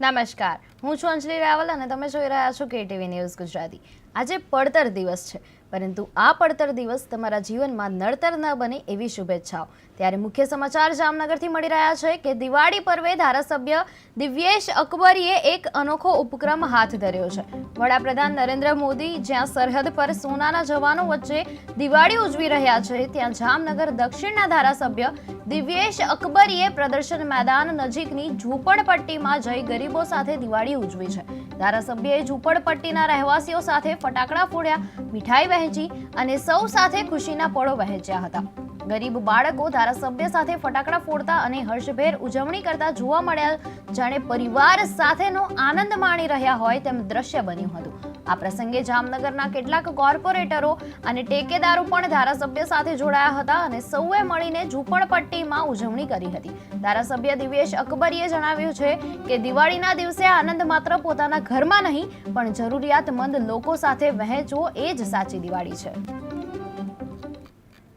નમસ્કાર. હું છું અંજલિ રાવલ અને તમે જોઈ રહ્યા છો કેટીવી ન્યૂઝ ગુજરાતી. આજે પડતર દિવસ છે, પરંતુ આ પડતર દિવસ તમારા જીવનમાં નડતર ન બને એવી શુભેચ્છાઓ. ત્યારે મુખ્ય સમાચાર જામનગરથી મળી રહ્યા છે કે દિવાળી પર્વે ધારાસભ્ય દિવ્યેશ અકબરીએ એક અનોખો ઉપક્રમ હાથ ધર્યો છે. વડાપ્રધાન નરેન્દ્ર મોદી જ્યાં સરહદ પર સોનાના જવાનો વચ્ચે દિવાળી ઉજવી રહ્યા છે, ત્યાં જામનગર દક્ષિણના ધારાસભ્ય દિવ્યેશ અકબરીએ પ્રદર્શન મેદાન નજીકની ઝૂંપડપટ્ટીમાં જઈ ગરીબો સાથે દિવાળી ઉજવી છે. ધારાસભ્યએ ઝૂંપડપટ્ટીના રહેવાસીઓ સાથે ફટાકડા ફોડ્યા, મીઠાઈ વહેંચી અને સૌ સાથે ખુશીના પળો વહેંચ્યા હતા. ગરીબ બાળકો ધારાસભ્ય સાથે ફટાકડા ફોડતા અને હર્ષભેર ઉજવણી કરતા જોવા મળ્યા. જાણે પરિવાર સાથેનો આનંદ માણી રહ્યા હોય તેમ દ્રશ્ય બન્યું હતું. આ પ્રસંગે જામનગરના કેટલાક કોર્પોરેટરો અને ટેકેદારો પણ ધારાસભ્ય સાથે જોડાયા હતા અને સૌએ મળીને ઝૂંપડપટ્ટીમાં ઉજવણી કરી હતી. ધારાસભ્ય દિવેશ અકબરીએ જણાવ્યું છે કે દિવાળીના દિવસે આનંદ માત્ર પોતાના ઘરમાં નહીં, પણ જરૂરિયાતમંદ લોકો સાથે વહેંચવો એ જ સાચી દિવાળી છે.